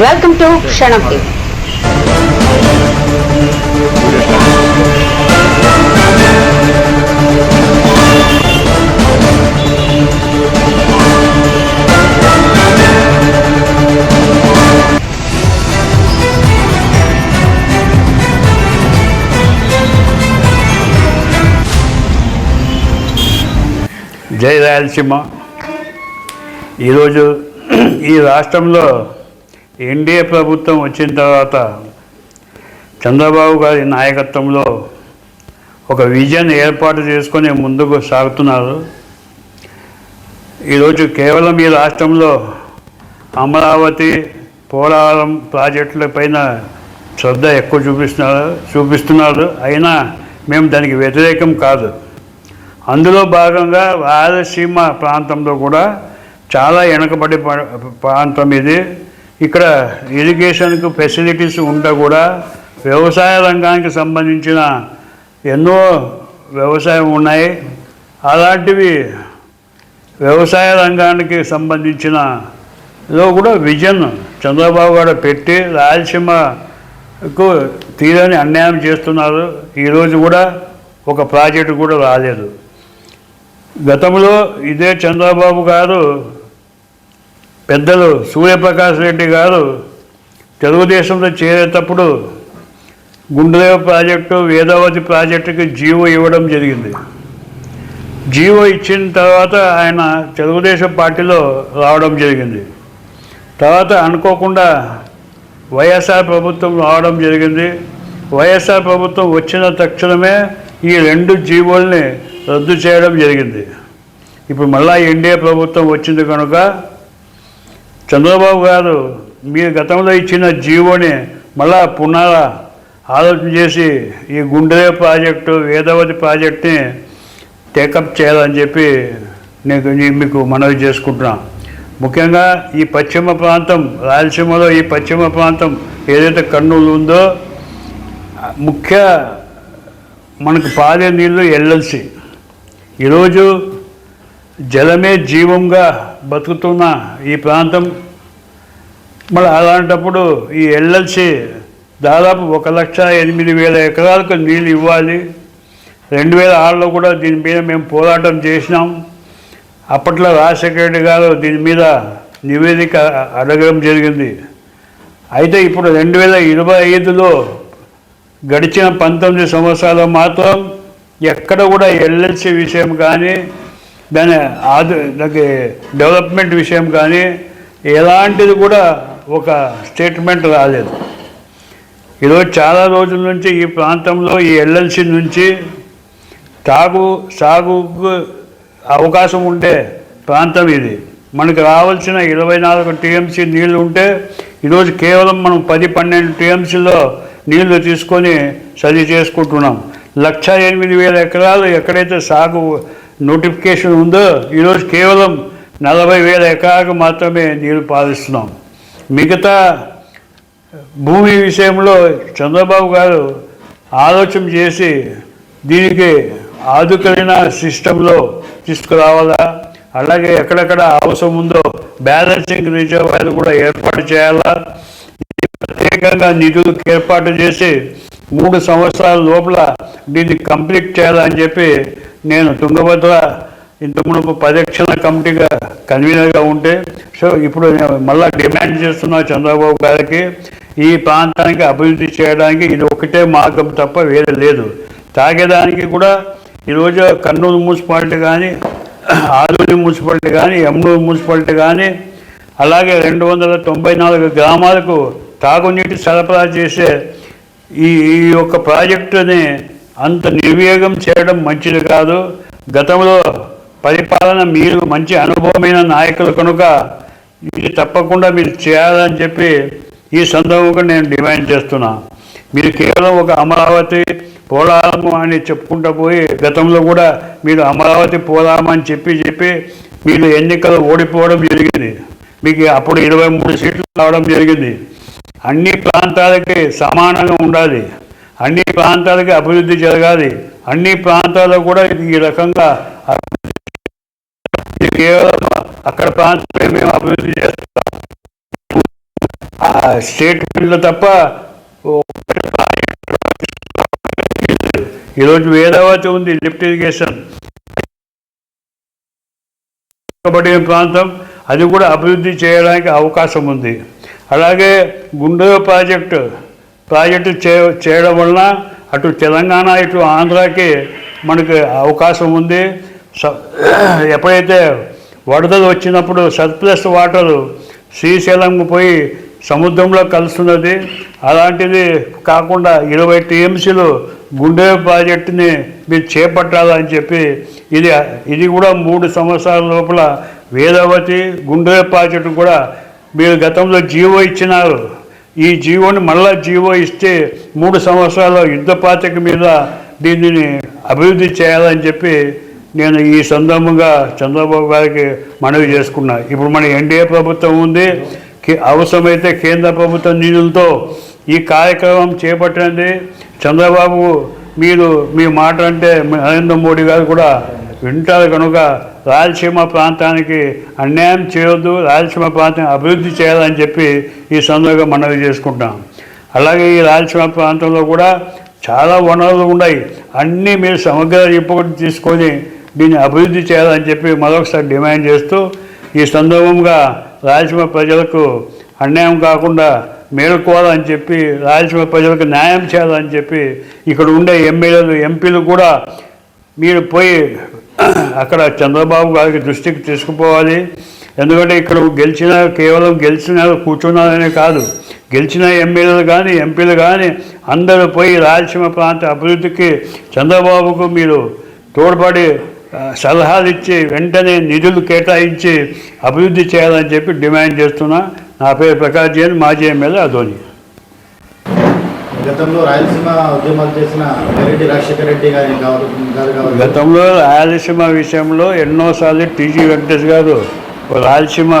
Welcome to క్షణం జై రాయలసీమ. ఈరోజు ఈ రాష్ట్రంలో ఎన్డీఏ ప్రభుత్వం వచ్చిన తర్వాత చంద్రబాబు గారి నాయకత్వంలో ఒక విజన్ ఏర్పాటు చేసుకొని ముందుకు సాగుతున్నారు. ఈరోజు కేవలం ఈ రాష్ట్రంలో అమరావతి పోలవరం ప్రాజెక్టుల పైన శ్రద్ధ ఎక్కువ చూపిస్తున్నారు చూపిస్తున్నారు. అయినా మేము దానికి వ్యతిరేకం కాదు. అందులో భాగంగా రాయలసీమ ప్రాంతంలో కూడా చాలా వెనకబడి ప్రాంతం ఇది. ఇక్కడ ఇరిగేషన్కు ఫెసిలిటీస్ ఉంటే కూడా వ్యవసాయ రంగానికి సంబంధించిన ఎన్నో వ్యవసాయం ఉన్నాయి. అలాంటివి వ్యవసాయ రంగానికి సంబంధించిన లో కూడా విజన్ చంద్రబాబు గారు పెట్టి రాయలసీమకు తీరని అన్యాయం చేస్తున్నారు. ఈరోజు కూడా ఒక ప్రాజెక్టు కూడా రాలేదు. గతంలో ఇదే చంద్రబాబు గారు పెద్దలు సూర్యప్రకాష్ రెడ్డి గారు తెలుగుదేశంలో చేరేటప్పుడు గుండెదేవ ప్రాజెక్టు వేదావతి ప్రాజెక్టుకి జీవో ఇవ్వడం జరిగింది. జీవో ఇచ్చిన తర్వాత ఆయన తెలుగుదేశం పార్టీలో రావడం జరిగింది. తర్వాత అనుకోకుండా వైఎస్ఆర్ ప్రభుత్వం రావడం జరిగింది. వైఎస్ఆర్ ప్రభుత్వం వచ్చిన తక్షణమే ఈ రెండు జీవోల్ని రద్దు చేయడం జరిగింది. ఇప్పుడు మళ్ళా ఎన్డీఏ ప్రభుత్వం వచ్చింది కనుక చంద్రబాబు గారు మీరు గతంలో ఇచ్చిన జీవోని మళ్ళా పునః ఆలోచన చేసి ఈ గుండె ప్రాజెక్టు వేదవతి ప్రాజెక్ట్ని టేకప్ చేయాలని చెప్పి నేను మీకు మనవి చేసుకుంటున్నా. ముఖ్యంగా ఈ పశ్చిమ ప్రాంతం రాయలసీమలో ఈ పశ్చిమ ప్రాంతం ఏదైతే కర్నూలు ఉందో ముఖ్య మనకు పారే నీళ్ళు ఎల్ఎల్సి. ఈరోజు జలమే జీవంగా బతుకుతున్న ఈ ప్రాంతం మరి అలాంటప్పుడు ఈ ఎల్ఎల్సి దాదాపు ఒక లక్ష ఎనిమిది వేల ఎకరాలకు నీళ్ళు ఇవ్వాలి. రెండు వేల ఆరులో కూడా దీని మీద మేము పోరాటం చేసినాం. అప్పట్లో రాజశేఖర రెడ్డి గారు దీని మీద నివేదిక అడగడం జరిగింది. అయితే ఇప్పుడు రెండు వేల ఇరవై ఐదులో గడిచిన పంతొమ్మిది సంవత్సరాలు మాత్రం ఎక్కడ కూడా ఎల్ఎల్సి విషయం కానీ దాని ఆదు దానికి డెవలప్మెంట్ విషయం కానీ ఎలాంటిది కూడా ఒక స్టేట్మెంట్ రాలేదు. ఈరోజు చాలా రోజుల నుంచి ఈ ప్రాంతంలో ఈ ఎల్ఎల్సి నుంచి తాగు సాగుకు అవకాశం ఉండే ప్రాంతం ఇది. మనకు రావాల్సిన ఇరవై నాలుగు టీఎంసీ నీళ్ళు ఉంటే ఈరోజు కేవలం మనం పది పన్నెండు టీఎంసీలో నీళ్ళు తీసుకొని సరి చేసుకుంటున్నాం. లక్ష ఎనిమిది వేల ఎకరాలు ఎక్కడైతే సాగు నోటిఫికేషన్ ఉందో ఈరోజు కేవలం నలభై వేల ఎకరాలకు మాత్రమే నీరు పాలిస్తున్నాం మిగతా భూమి విషయంలో చంద్రబాబు గారు ఆలోచన చేసి దీనికి ఆధుకైన సిస్టంలో తీసుకురావాలా? అలాగే ఎక్కడెక్కడ అవసరం ఉందో బ్యాలెన్సింగ్ రిజర్వాయర్లు కూడా ఏర్పాటు చేయాలా? ప్రత్యేకంగా నిధులు ఏర్పాటు చేసి మూడు సంవత్సరాల లోపల దీన్ని కంప్లీట్ చేయాలని చెప్పి నేను తుంగభద్ర ఇంతకుముందు పరిరక్షణ కమిటీగా కన్వీనర్గా ఉంటే సో ఇప్పుడు నేను మళ్ళీ డిమాండ్ చేస్తున్నా చంద్రబాబు గారికి ఈ ప్రాంతానికి అభివృద్ధి చేయడానికి ఇది ఒకటే మార్గం తప్ప వేరే లేదు. తాగేదానికి కూడా ఈరోజు కర్నూలు మున్సిపాలిటీ కానీ ఆదూరి మున్సిపాలిటీ కానీ ఎమ్నూరు మున్సిపాలిటీ కానీ అలాగే రెండు వందల తొంభై నాలుగు గ్రామాలకు తాగునీటి సరఫరా చేసే ఈ ఈ యొక్క ప్రాజెక్టుని అంత నిర్వేగం చేయడం మంచిది కాదు. గతంలో పరిపాలన మీరు మంచి అనుభవమైన నాయకులు కనుక ఇది తప్పకుండా మీరు చేయాలని చెప్పి ఈ సందర్భంగా నేను డిమాండ్ చేస్తున్నా. మీరు కేవలం ఒక అమరావతి పోలాము అని చెప్పుకుంటూ పోయి గతంలో కూడా మీరు అమరావతి పోలాము అని చెప్పి చెప్పి మీరు ఎన్నికలు ఓడిపోవడం జరిగింది. మీకు అప్పుడు ఇరవై మూడు సీట్లు రావడం జరిగింది. అన్ని ప్రాంతాలకి సమానంగా ఉండాలి. అన్ని ప్రాంతాలకి అభివృద్ధి జరగాలి. అన్ని ప్రాంతాల్లో కూడా ఇది ఈ రకంగా కేవలం అక్కడ ప్రాంతమే మేము అభివృద్ధి చేస్తాం. ఆ తప్ప ఈరోజు వేదావతి ఉంది లిఫ్ట్ ఇరిగేషన్. పడిన ప్రాంతం అది కూడా అభివృద్ధి చేయడానికి అవకాశం ఉంది. అలాగే గుండెల ప్రాజెక్టు. ప్రాజెక్టు చే చేయడం వలన అటు తెలంగాణ ఇటు ఆంధ్రాకి మనకి అవకాశం ఉంది. స- ఎప్పుడైతే వరదలు వచ్చినప్పుడు సర్ప్లస్ వాటరు శ్రీశైలంకు పోయి సముద్రంలో కలుస్తున్నది. అలాంటిది కాకుండా ఇరవై టీఎంసీలు గుండె ప్రాజెక్టుని మీరు చేపట్టాలని చెప్పి ఇది ఇది కూడా మూడు సంవత్సరాల లోపల వేదవతి గుండె ప్రాజెక్టు కూడా మీరు గతంలో జీవో ఇచ్చినారు. ఈ జీవోని మళ్ళా జీవో ఇస్తే మూడు సంవత్సరాల యుద్ధ ప్రాతిక మీద దీనిని అభివృద్ధి చేయాలని చెప్పి నేను ఈ సందర్భంగా చంద్రబాబు గారికి మనవి చేసుకున్నా. ఇప్పుడు మన ఎన్డీఏ ప్రభుత్వం ఉంది. అవసరమైతే కేంద్ర ప్రభుత్వ నిధులతో ఈ కార్యక్రమం చేపట్టండి చంద్రబాబు మీరు మీ మాట అంటే నరేంద్ర మోడీ గారు కూడా వింటారు కనుక రాయలసీమ ప్రాంతానికి అన్యాయం చేయొద్దు రాయలసీమ ప్రాంతం అభివృద్ధి చేయాలని చెప్పి ఈ సందర్భంగా మనవి చేసుకుంటాం అలాగే ఈ రాయలసీమ ప్రాంతంలో కూడా చాలా వనరులు ఉన్నాయి. అన్నీ మీరు సమగ్ర ఇప్పుడు తీసుకొని దీన్ని అభివృద్ధి చేయాలని చెప్పి మరొకసారి డిమాండ్ చేస్తూ ఈ సందర్భంగా రాయలసీమ ప్రజలకు అన్యాయం కాకుండా మేలుకోవాలని చెప్పి రాయలసీమ ప్రజలకు న్యాయం చేయాలని చెప్పి ఇక్కడ ఉండే ఎమ్మెల్యేలు ఎంపీలు కూడా మీరు పోయి అక్కడ చంద్రబాబు గారికి దృష్టికి తీసుకుపోవాలి. ఎందుకంటే ఇక్కడ గెలిచిన కేవలం గెలిచిన కూర్చున్నారనే కాదు. గెలిచిన ఎమ్మెల్యేలు కానీ ఎంపీలు కానీ అందరూ పోయి రాయలసీమ ప్రాంత అభివృద్ధికి చంద్రబాబుకు మీరు తోడ్పడి సలహాలు ఇచ్చి వెంటనే నిధులు కేటాయించి అభివృద్ధి చేయాలని చెప్పి డిమాండ్ చేస్తున్నా. నా పేరు ప్రకాష్ జైన్ మాజీ ఎమ్మెల్యే అధోని గతంలో రాయలసీమ ఉద్యమాలు చేసిన రెడ్డి రాజశేఖర రెడ్డి గారి గారు గతంలో రాయలసీమ విషయంలో ఎన్నోసార్లు టీజీ వెంకటేష్ గారు రాయలసీమ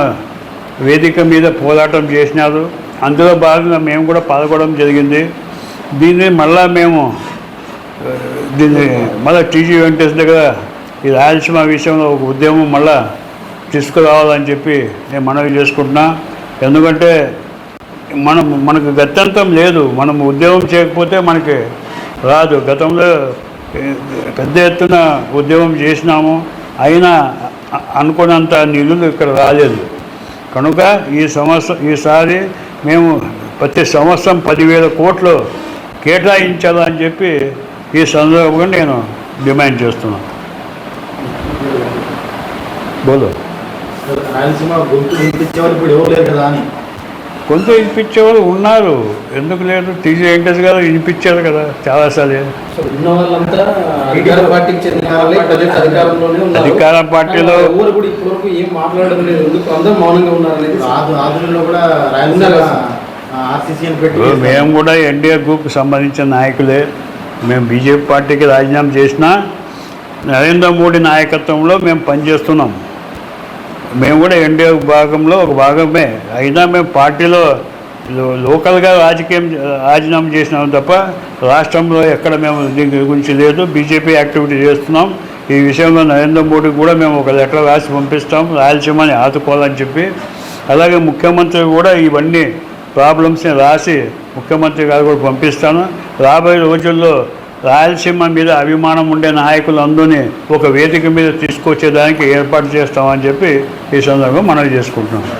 వేదిక మీద పోరాటం చేసినారు. అందులో భాగంగా మేము కూడా పాల్గొనడం జరిగింది. దీన్ని మళ్ళా మేము దీన్ని మళ్ళీ టీజీ వెంకటేష్ దగ్గర ఈ రాయలసీమ విషయంలో ఒక ఉద్యమం మళ్ళా తీసుకురావాలని చెప్పి నేను మనవి చేసుకుంటున్నా. ఎందుకంటే మనం మనకు గత్యంతం లేదు. మనం ఉద్యోగం చేయకపోతే మనకి రాదు. గతంలో పెద్ద ఎత్తున ఉద్యోగం చేసినాము. అయినా అనుకున్నంత నిధులు ఇక్కడ రాలేదు. కనుక ఈ సంవత్సరం ఈసారి మేము ప్రతి సంవత్సరం పదివేల కోట్లు కేటాయించాలని చెప్పి ఈ సందర్భంగా నేను డిమాండ్ చేస్తున్నాను బోలో రాయలసీమ గొంతు వినిపించేవారు ఇప్పుడు ఇవ్వలేదు కదా అని. కొంత వినిపించేవాళ్ళు ఉన్నారు. ఎందుకు లేదు? టీజీ వెంకటేష్ గారు వినిపించారు కదా చాలాసార్లు. అధికార వాళ్ళే పార్టీలో మేము కూడా ఎన్డీఏ గ్రూప్కి సంబంధించిన నాయకులే. మేము బీజేపీ పార్టీకి రాజీనామా చేసినా నరేంద్ర మోడీ నాయకత్వంలో మేము పనిచేస్తున్నాం. మేము కూడా ఎన్డీఏ భాగంలో ఒక భాగమే. అయినా మేము పార్టీలో లోకల్గా రాజకీయం రాజీనామా చేసినాం తప్ప రాష్ట్రంలో ఎక్కడ మేము దీని గురించి లేదు. బీజేపీ యాక్టివిటీ చేస్తున్నాం. ఈ విషయంలో నరేంద్ర మోడీ కూడా మేము ఒక లెటర్ రాసి పంపిస్తాం. రాయలసీమని ఆదుకోవాలని చెప్పి. అలాగే ముఖ్యమంత్రి కూడా ఇవన్నీ ప్రాబ్లమ్స్ని రాసి ముఖ్యమంత్రి గారు కూడా పంపిస్తాను. రాబోయే రోజుల్లో రాయలసీమ మీద అభిమానం ఉండే నాయకులందరినీ ఒక వేదిక మీద తీసుకొచ్చేదానికి ఏర్పాటు చేస్తామని చెప్పి ఈ సందర్భంగా మనవి చేసుకుంటున్నాం.